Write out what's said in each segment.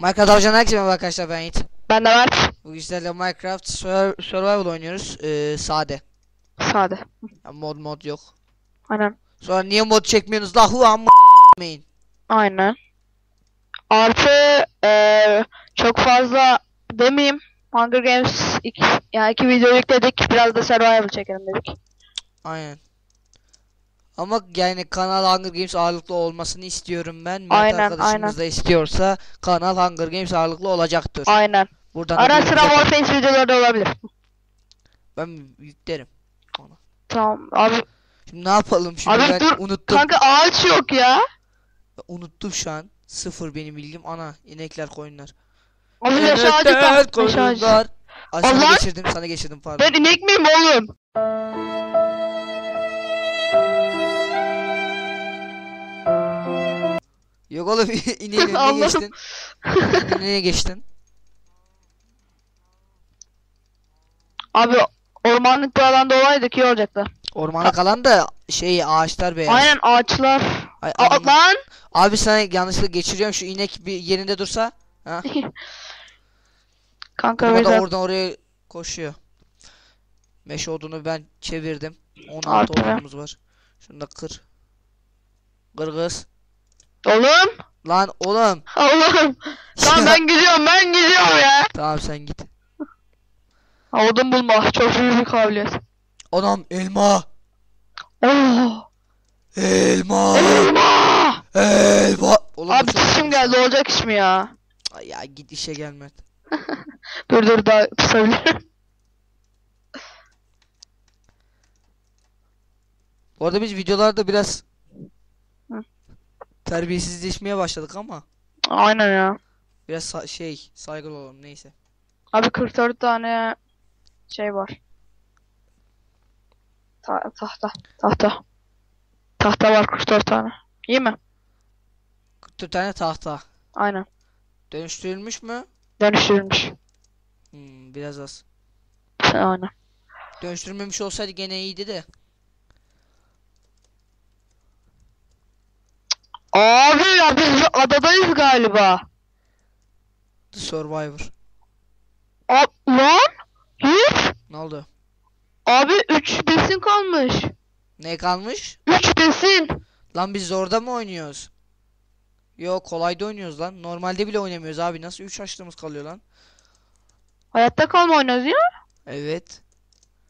Minecraft Avcı'ndan herkese merhaba arkadaşlar ben Yiğit. Ben de var. Bugün sizlerle Minecraft Sur- Survival oynuyoruz. Ee, sade. Sade. Yani mod mod yok. Aynen. Sonra niye mod çekmiyorsunuz la hu amma. Aynen. Artı eee çok fazla demeyeyim. Hunger Games iki, yani iki video yükledik. Biraz da survival çekelim dedik. Aynen. Ama yani kanal Hunger Games ağırlıklı olmasını istiyorum ben. Mert Aynen, arkadaşımız aynen. da istiyorsa kanal Hunger Games ağırlıklı olacaktır. Aynen. Buradan da Ara sıra. Warface videoları da olabilir. Ben yüklerim. Tamam abi. Şimdi ne yapalım? Şimdi Abi ben dur, unuttum. Kanka ağaç yok ya. Unuttum şu an. Sıfır benim bilgim. Ana inekler koyunlar. Abi ağacı Evet. Meşe ağacı. koyunlar. Ay, sana Allah! geçirdim sana geçirdim pardon. Ben inek miyim oğlum? Yok oğlum ineğin önüne geçtin. Önüne geçtin. Abi ormanlık bir alanda olaydık iyi olacaktı. Ormana kalan da şey ağaçlar beyaz. Aynen ağaçlar. Ay, Aa, anam- lan. Abi sana yanlışlıkla geçiriyorum şu inek bir yerinde dursa. Ha? Kanka o da Vedat. oradan oraya koşuyor. Meşe odunu ben çevirdim. 16 Artı. odunumuz var. Şunu da kır. Kır kız. Oğlum. Lan oğlum. Oğlum. Tamam ben gidiyorum ben gidiyorum ya. Tamam sen git. Odun bulma çok büyük bir kabiliyet. Anam elma. Oh. Elma. Elma. Elma. Oğlum Abi çok- geldi olacak iş mi ya? Ay Ya git işe gelme. Dur dur daha kısabilirim. Bu arada biz videolarda biraz. Terbiyesizleşmeye başladık ama Aynen ya. biraz sa- şey saygılı olalım neyse. Abi 44 tane şey var. Ta tahta. Tahta. Tahta var 44 tane. İyi mi? 44 tane tahta. Aynen. Dönüştürülmüş mü? Dönüştürülmüş. Hmm, biraz az. Aynen. Dönüştürmemiş olsaydı gene iyiydi de. Abi ya biz adadayız galiba. The Survivor. Ab lan? Hiç. Ne oldu? Abi 3 besin kalmış. Ne kalmış? 3 besin. Lan biz orada mı oynuyoruz? Yo kolayda oynuyoruz lan. Normalde bile oynamıyoruz abi. Nasıl 3 açlığımız kalıyor lan? Hayatta kalma oynuyoruz ya. Evet.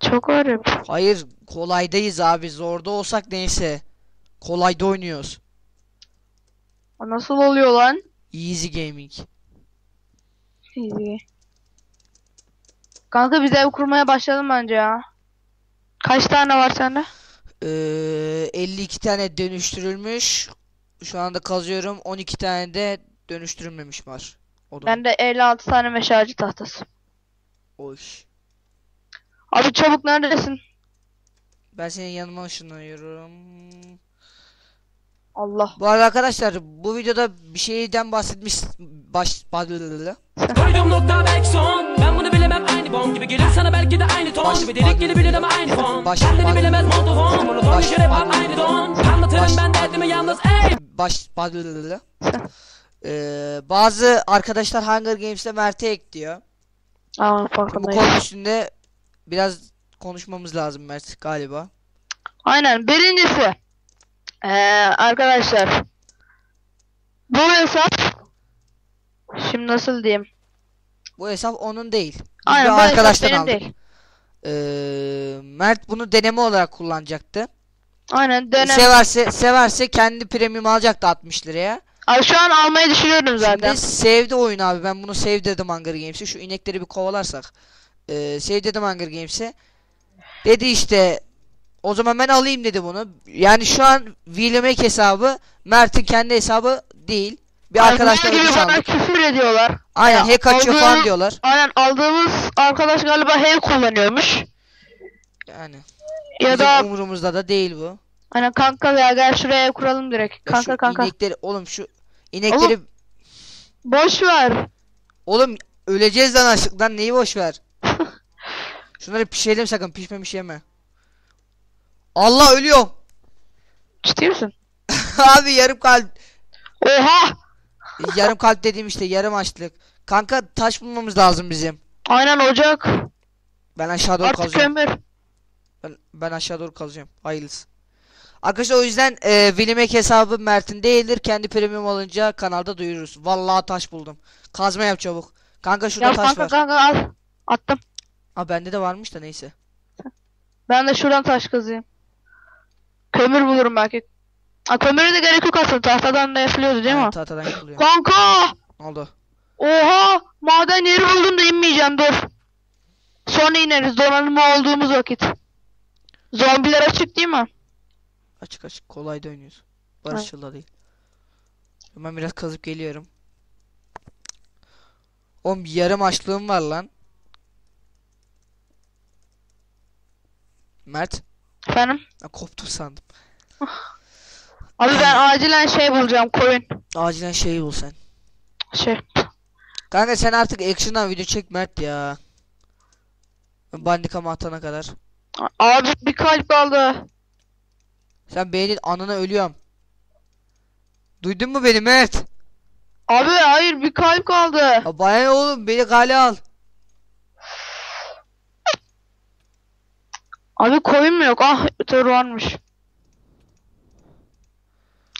Çok garip. Hayır kolaydayız abi. Zorda olsak neyse. Kolayda oynuyoruz. Nasıl oluyor lan? Easy gaming. İyi. Kanka biz ev kurmaya başlayalım bence ya. Kaç tane var sende? Ee, 52 tane dönüştürülmüş. Şu anda kazıyorum. 12 tane de dönüştürülmemiş var. Odun. Bende 56 tane meşe ağacı tahtası. Oy. Abi çabuk neredesin? Ben senin yanıma ışınlanıyorum. Allah. Bu arada arkadaşlar bu videoda bir şeyden bahsetmiş baş badılılılı. Koyduğum nokta belki son Ben bunu bilemem aynı bomb gibi gelir sana belki de aynı ton Baş- Gibi delik gibi bilir ama aynı fon Baş- Kendini bilemez montofon Monoton Baş- hep baş- aynı don Anlatırım baş- ben derdimi yalnız ey baş badılılılı. Ee, bazı arkadaşlar Hunger Games'te Mert'e ekliyor. Aa Bu farkındayım. konu üstünde biraz konuşmamız lazım Mert galiba. Aynen. Birincisi. Ee, arkadaşlar. Bu hesap. Şimdi nasıl diyeyim? Bu hesap onun değil. Biz Aynen bir bu hesap benim aldık. değil. Ee, Mert bunu deneme olarak kullanacaktı. Aynen dönem. Severse severse kendi premium alacaktı 60 liraya. Abi şu an almayı düşünüyorum zaten. Şimdi sevdi oyun abi. Ben bunu sevdirdim Hunger Games'e. Şu inekleri bir kovalarsak. Ee, sevdirdim Hunger Games'e. Dedi işte o zaman ben alayım dedi bunu. Yani şu an William'ek hesabı Mert'in kendi hesabı değil. Bir Ay, arkadaşlar bunun gibi bana küfür ediyorlar. Aynen hack açıyor falan diyorlar. Aynen aldığımız arkadaş galiba hack kullanıyormuş. Yani Ya bizim da umurumuzda da değil bu. aynen kanka ya gel şuraya kuralım direkt. Ya Kanka kanka. inekleri oğlum şu inekleri Boş ver. oğlum öleceğiz lan açlıktan neyi boş ver. Şunları pişirelim sakın pişmemiş yeme. Allah ölüyorum. Ciddi misin? Abi yarım kalp. Oha! yarım kalp dediğim işte yarım açlık. Kanka taş bulmamız lazım bizim. Aynen ocak. Ben aşağı doğru Artık kazacağım. kömür. Ben, ben aşağı doğru kazacağım. Hayırlısı. Arkadaşlar o yüzden e, Willimek hesabı Mert'in değildir. Kendi premium alınca kanalda duyururuz. Vallahi taş buldum. Kazma yap çabuk. Kanka şurada Ya taş kanka var. kanka al. Attım. Aa bende de varmış da neyse. Ben de şuradan taş kazayım. Kömür bulurum belki. Ha, kömüre de gerek yok aslında. Tahtadan da yapılıyordu değil mi? tahtadan yapılıyor. Kanka! Ne oldu? Oha! Maden yeri buldum da inmeyeceğim dur. Sonra ineriz donanımlı olduğumuz vakit. Zombiler açık değil mi? Açık açık kolay da oynuyoruz. Barışçıl değil. Ben biraz kazıp geliyorum. Oğlum bir yarım açlığım var lan. Mert. Efendim? Ben koptum sandım. Abi ben acilen şey bulacağım koyun. Acilen şeyi bul sen. Şey. Kanka sen artık action'dan video çek Mert ya. Bandicam'a atana kadar. Abi bir kalp kaldı. Sen beynin anına ölüyorum. Duydun mu beni Mert? Abi hayır bir kalp kaldı. Ya bana ne oğlum beni kale al. Abi koyun mu yok? Ah tır varmış.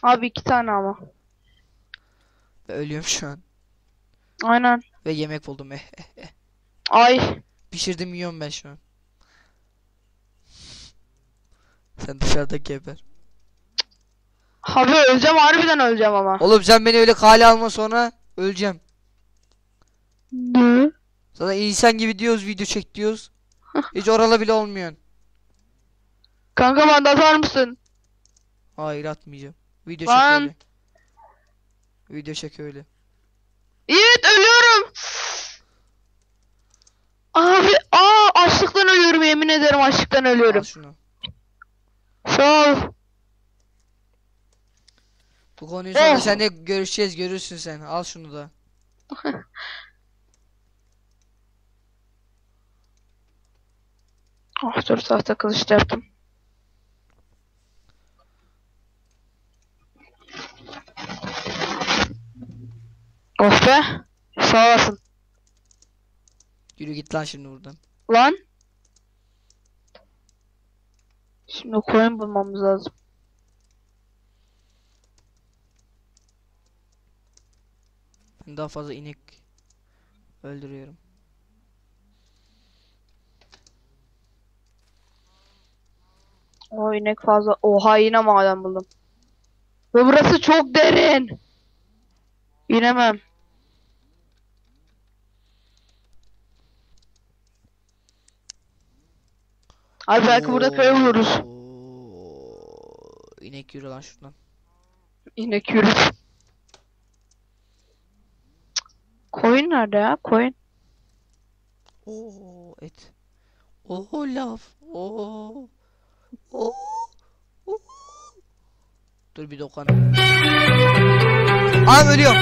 Abi iki tane ama. Ben ölüyorum şu an. Aynen. Ve yemek buldum eh eh eh. Ay. Pişirdim yiyorum ben şu an. Sen dışarıda geber. Abi öleceğim harbiden öleceğim ama. Oğlum sen beni öyle kale alma sonra öleceğim. Ne? Sana insan gibi diyoruz video çek diyoruz. Hiç oralı bile olmuyorsun. Kanka bana atar mısın? Hayır atmayacağım. Video çek Lan. öyle. Video çek öyle. Evet ölüyorum. Abi aa açlıktan ölüyorum yemin ederim açlıktan Al ölüyorum. şunu. Sağ ol. Bu konuyu sonra Oh. seninle görüşeceğiz görürsün sen. Al şunu da. Ah dur tahta kılıç da yaptım. Oh be. Sağ olasın. Yürü git lan şimdi buradan. Lan. Şimdi koyun bulmamız lazım. Ben daha fazla inek öldürüyorum. O inek fazla. Oha yine maden buldum. Ve burası çok derin. İnemem. Abi belki burada köy buluruz. Oo, İnek yürü lan şuradan. İnek yürüt. Koyun nerede ya? Koyun. Oo et. Oo laf. Oo. Oo. Oo. Dur bir dokanım. Abi ölüyorum.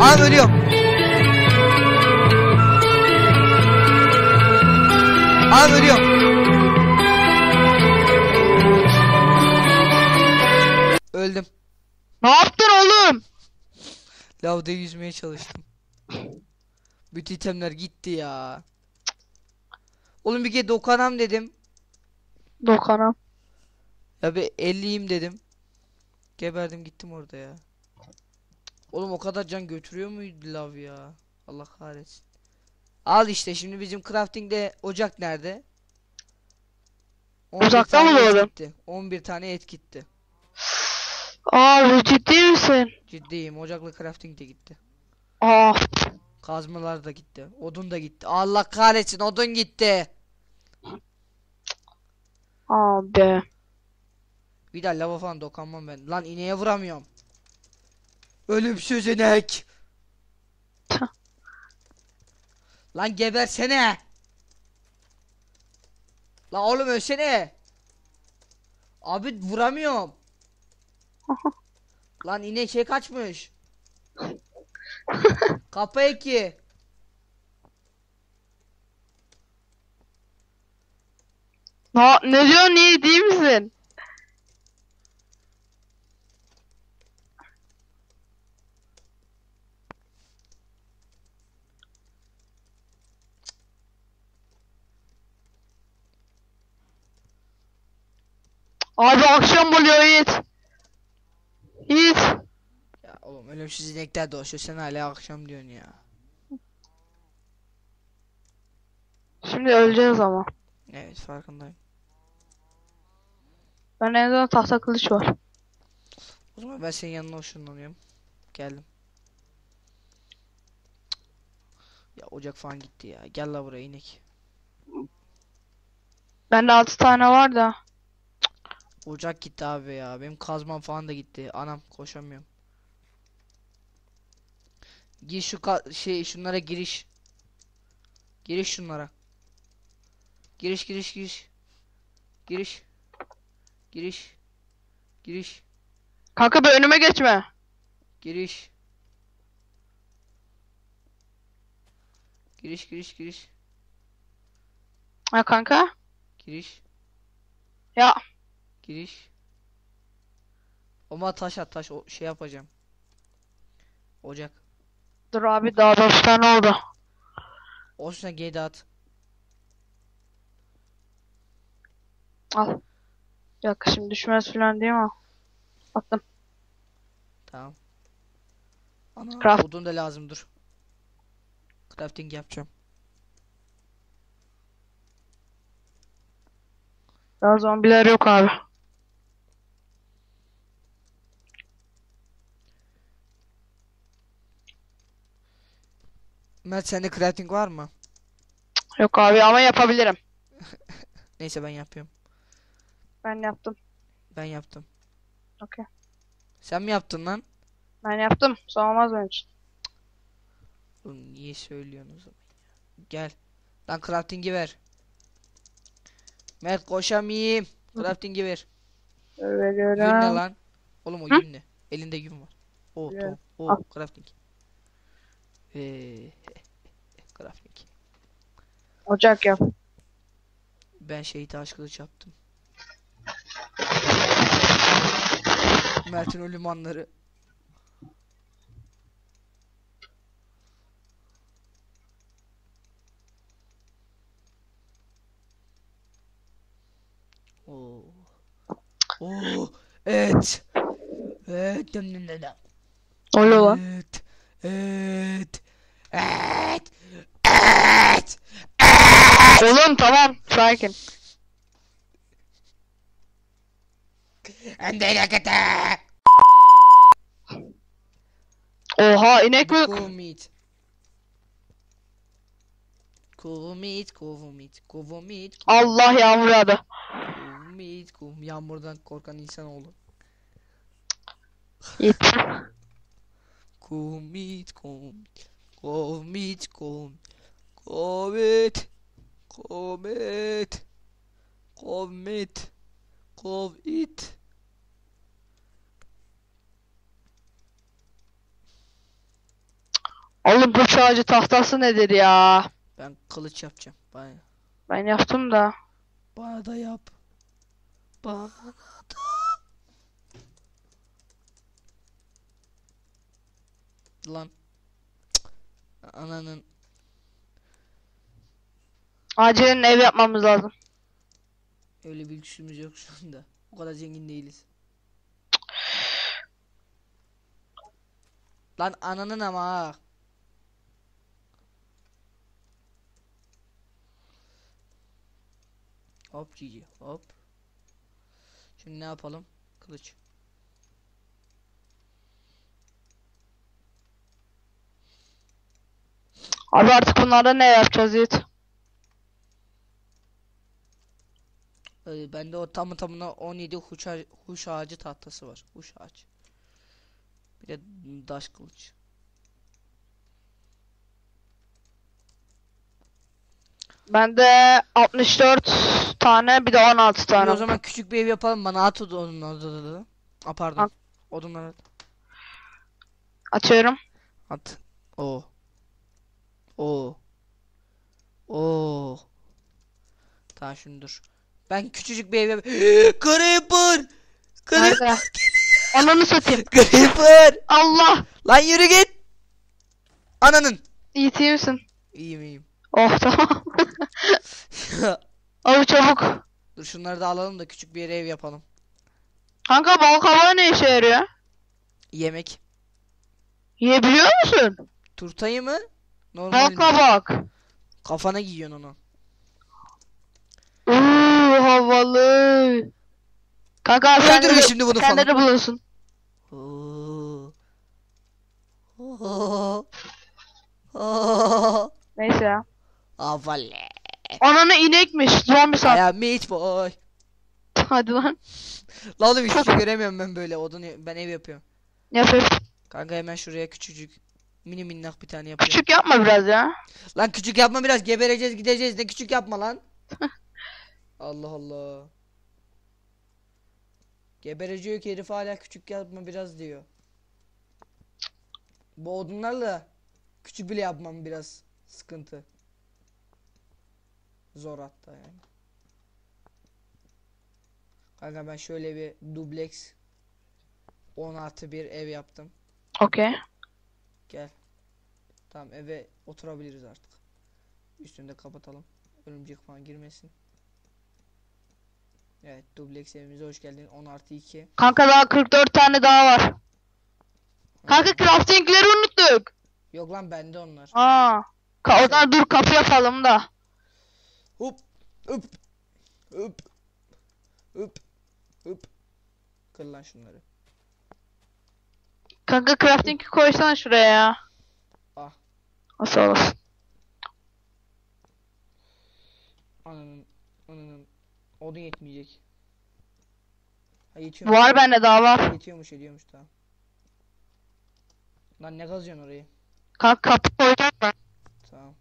Abi ölüyorum. Abi ölüyorum. Öldüm. Ne yaptın oğlum? Lavda yüzmeye çalıştım. Bütün itemler gitti ya. Oğlum bir kere dokanam dedim. Dokanam. Ya bir 50'yim dedim. Geberdim gittim orada ya. Oğlum o kadar can götürüyor muydu lav ya? Allah kahretsin. Al işte şimdi bizim crafting'de ocak nerede? 11 Uzakta mı gitti. 11 tane et gitti. Abi ciddi misin? Ciddiyim ocakla crafting de gitti. Aa. Kazmalar da gitti. Odun da gitti. Allah kahretsin odun gitti. Abi. Bir daha lava falan dokanmam ben. Lan ineğe vuramıyorum. Ölümsüz inek. Lan gebersene. Lan oğlum ölsene. Abi vuramıyorum. Lan inek şey kaçmış. Kafa eki. Ha, ne diyorsun iyi değil misin? Abi akşam oluyor Yiğit. Yiğit. Oğlum ölümsüz inekler dolaşıyor sen hala akşam diyorsun ya. Şimdi öleceğiz ama. Evet farkındayım. Ben en azından tahta kılıç var. O zaman ben senin yanına ışınlanıyorum. Geldim. Ya ocak falan gitti ya. Gel la buraya inek. Bende 6 tane var da. Ocak gitti abi ya. Benim kazmam falan da gitti. Anam koşamıyorum. Gir şu şey şunlara giriş. Giriş şunlara. Giriş giriş giriş. Giriş. Giriş. Giriş. Kanka bir önüme geçme. Giriş. Giriş giriş giriş. Ha kanka. Giriş. Ya. Giriş. Ama taş at taş o şey yapacağım. Ocak. Dur abi daha 5 tane oldu. Olsun geri at. Al. Dakika şimdi düşmez falan değil mi? Attım. Tamam. Ana Craft. odun da lazım dur. Crafting yapacağım. Daha zombiler yok abi. Mert sende crafting var mı? Yok abi ama yapabilirim. Neyse ben yapıyorum. Ben yaptım. Ben yaptım. Okey. Sen mi yaptın lan? Ben yaptım. Soğumaz benim için. Oğlum niye söylüyorsun o zaman ya? Gel. Lan crafting'i ver. Mert koşamayayım. Crafting'i ver. Yün ne lan? Oğlum o Hı? yün ne? Elinde yün var. O Biliyorum. tamam. O crafting. Eee crafting. Ocak yap. Ben şeyi taş kılıç yaptım. Mert'in ölüm anları. Oo. Oo. Evet. Evet. Oluyor lan. Evet. Evet. Evet. Evet. Oğlum tamam. Sakin. Oha inek mi? Meat, cool meat, cool Allah yağmur yağdı. meat, cool Yağmurdan korkan insanoğlu. Yiğit. Cool meat, cool meat, cool meat, cool cool meat, cool meat, cool meat, cool it. Oğlum bu ağacı tahtası nedir ya? Ben kılıç yapacağım. Bana, Ben yaptım da. bana da yap. Bana da. Lan. Cık. Ananın. Acilen ev yapmamız lazım. Öyle bir lüksümüz yok şu anda. O kadar zengin değiliz. Lan ananın ama ha. Hop GG hop. Şimdi ne yapalım? Kılıç. Abi artık bunlarda ne yapacağız Yiğit? Ee, bende o tamı tamına 17 huş, ağacı, huş ağacı tahtası var. Huş ağacı. Bir de daş kılıç. Bende 64 tane bir de 16 İyi, tane. o zaman küçük bir ev yapalım bana at odunları. A pardon. At. Odunları Atıyorum. at. O. O. O. Tamam şimdi dur. Ben küçücük bir ev yap. Creeper! Creeper! Ananı satayım. Creeper! Allah! Lan yürü git! Ananın! Yiğit iyi misin? İyiyim iyiyim. Oh tamam. Abi çabuk. dur şunları da alalım da küçük bir yere ev yapalım. Kanka bal kabağı ne işe yarıyor? Yemek. Yiyebiliyor musun? Turtayı mı? Normal Bal mi? kabak. Kafana giyiyorsun onu. Uuu havalı. Kanka Öldürün şimdi bunu falan. bulunsun. Oo. Oo. Oo. Neyse ya. Avalle. Ananı inekmiş. Zombi san. Ya meat boy. Hadi lan. La oğlum hiçbir şey göremiyorum ben böyle odun ben ev yapıyorum. Yap yap. Kanka hemen şuraya küçücük mini minnak bir tane yapıyorum. Küçük yapma biraz ya. Lan küçük yapma biraz gebereceğiz gideceğiz ne küçük yapma lan. Allah Allah. Gebereceği ki herif hala küçük yapma biraz diyor. Bu odunlarla küçük bile yapmam biraz sıkıntı. Zor hatta yani. Kanka ben şöyle bir dubleks 10 artı bir ev yaptım. Okey. Gel. Tamam eve oturabiliriz artık. Üstünü de kapatalım. Örümcek falan girmesin. Evet dubleks evimize hoş geldin. 10 artı 2. Kanka daha 44 tane daha var. Kanka craftingleri unuttuk. Yok lan bende onlar. Aa. Ka o zaman dur kapı yapalım da. Hop hop hop hop hop. Kır lan şunları. Kanka crafting'i koysana şuraya ya. Ah Nasıl olasın? ananın ananın odun yetmeyecek. Ha yetiyor. Var bende daha var. Yetiyormuş ediyormuş tamam. Lan ne kazıyorsun orayı? Kanka kapı koyacağım ben. Tamam.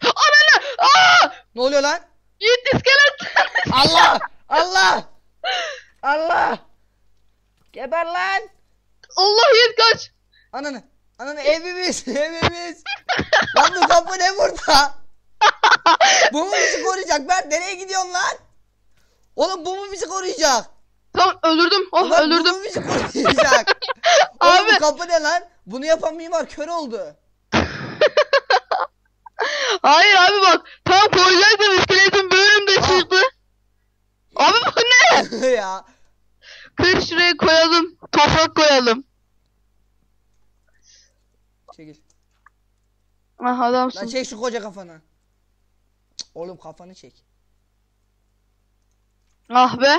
Ananı! Aa! Ne oluyor lan? Yiğit iskelet! Allah! Allah! Allah! Geber lan! Allah Yiğit kaç! Ananı! Ananı evimiz! Evimiz! lan bu kapı ne burada? bu mu bizi koruyacak? Ben nereye gidiyorsun lan? Oğlum bu mu bizi koruyacak? Tamam öldürdüm. Oh Ulan öldürdüm. Bu mu bizi koruyacak? Oğlum Abi. bu kapı ne lan? Bunu yapan mimar kör oldu. Hayır abi bak. Tam koyacaktım iskeletin bölümde Ah. çıktı. Abi bu ne? ya. Kır şuraya koyalım. Toprak koyalım. Çekil. Ah Lan adamsın. çek şu koca kafanı. Cık, Oğlum kafanı çek. Ah be.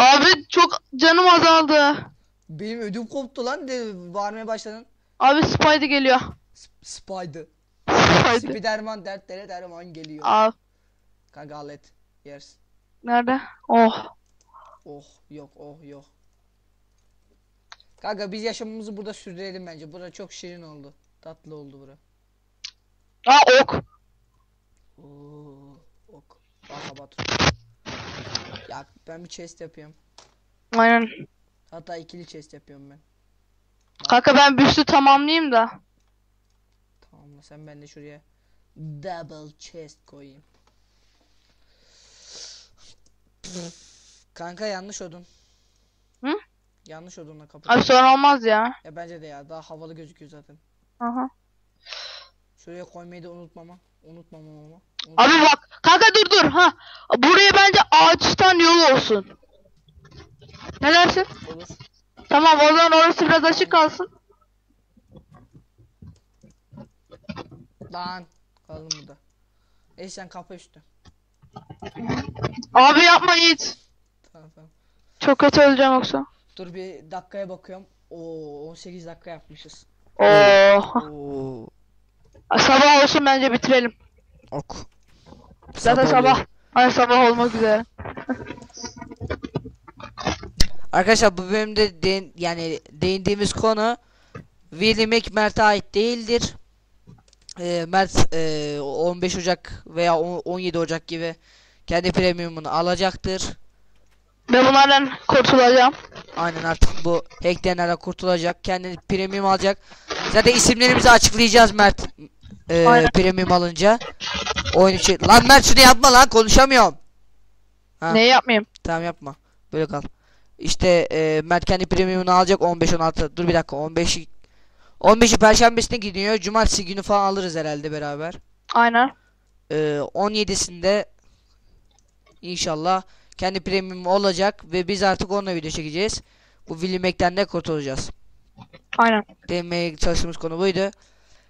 Abi çok canım azaldı. Benim ödüm koptu lan de bağırmaya başladın. Abi Spidey geliyor. Sp- Spider. Spidey. Spiderman dertlere derman geliyor. Al. Kanka al et. Yersin. Nerede? Oh. Oh yok oh yok. Kanka biz yaşamımızı burada sürdürelim bence. Bura çok şirin oldu. Tatlı oldu bura. Aa ok. Oo, ok. Baka batu. Ya ben bir chest yapıyorum. Aynen. Hatta ikili chest yapıyorum ben. Kanka ben büstü tamamlayayım da. Tamam? Sen ben de şuraya double chest koyayım. Kanka yanlış odun. Hı? Yanlış odunla kapı. Abi sorun olmaz ya. Ya bence de ya daha havalı gözüküyor zaten. Aha. Şuraya koymayı da unutmama. Unutmamam ama. Unut- Abi bak. Kanka dur dur. Ha. Buraya bence ağaçtan yol olsun. Ne dersin? Olur. Tamam o zaman orası biraz açık kalsın. Lan. Kaldım burada. Ey sen kapı üstü. Abi yapma Yiğit. Tamam tamam. Çok kötü öleceğim yoksa. Dur bir dakikaya bakıyorum. Oo 18 dakika yapmışız. Oo. Oo. Sabah olsun bence bitirelim. Ok. Zaten sabah. Ay sabah olmak üzere. Arkadaşlar bu bölümde değin- yani değindiğimiz konu Willy Mac Mert'e ait değildir. Ee, Mert e, 15 Ocak veya on- 17 Ocak gibi kendi premiumunu alacaktır. Ve bunlardan kurtulacağım. Aynen artık bu hackleyenlerden kurtulacak. Kendi premium alacak. Zaten isimlerimizi açıklayacağız Mert. e, Aynen. premium alınca. Oyun için. Lan Mert şunu yapma lan konuşamıyorum. Ha. Neyi yapmayayım? Tamam yapma. Böyle kal. İşte e, Mert kendi premiumunu alacak 15-16. Dur bir dakika 15 15'i perşembesine gidiyor. Cumartesi günü falan alırız herhalde beraber. Aynen. E, 17'sinde inşallah kendi premium olacak ve biz artık onunla video çekeceğiz. Bu Willy Mac'ten de kurtulacağız. Aynen. Demeye çalıştığımız konu buydu.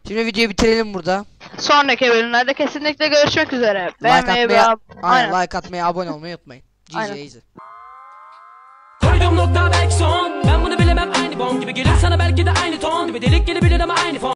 Şimdi videoyu bitirelim burada. Sonraki bölümlerde kesinlikle görüşmek üzere. Beğenmeyi ve atmayı- ab- Aynen, Aynen. like atmayı, abone olmayı unutmayın. GG. Koydum nokta belki son Ben bunu bilemem aynı bomb gibi gelir sana belki de aynı ton Gibi delik gelebilir ama aynı fon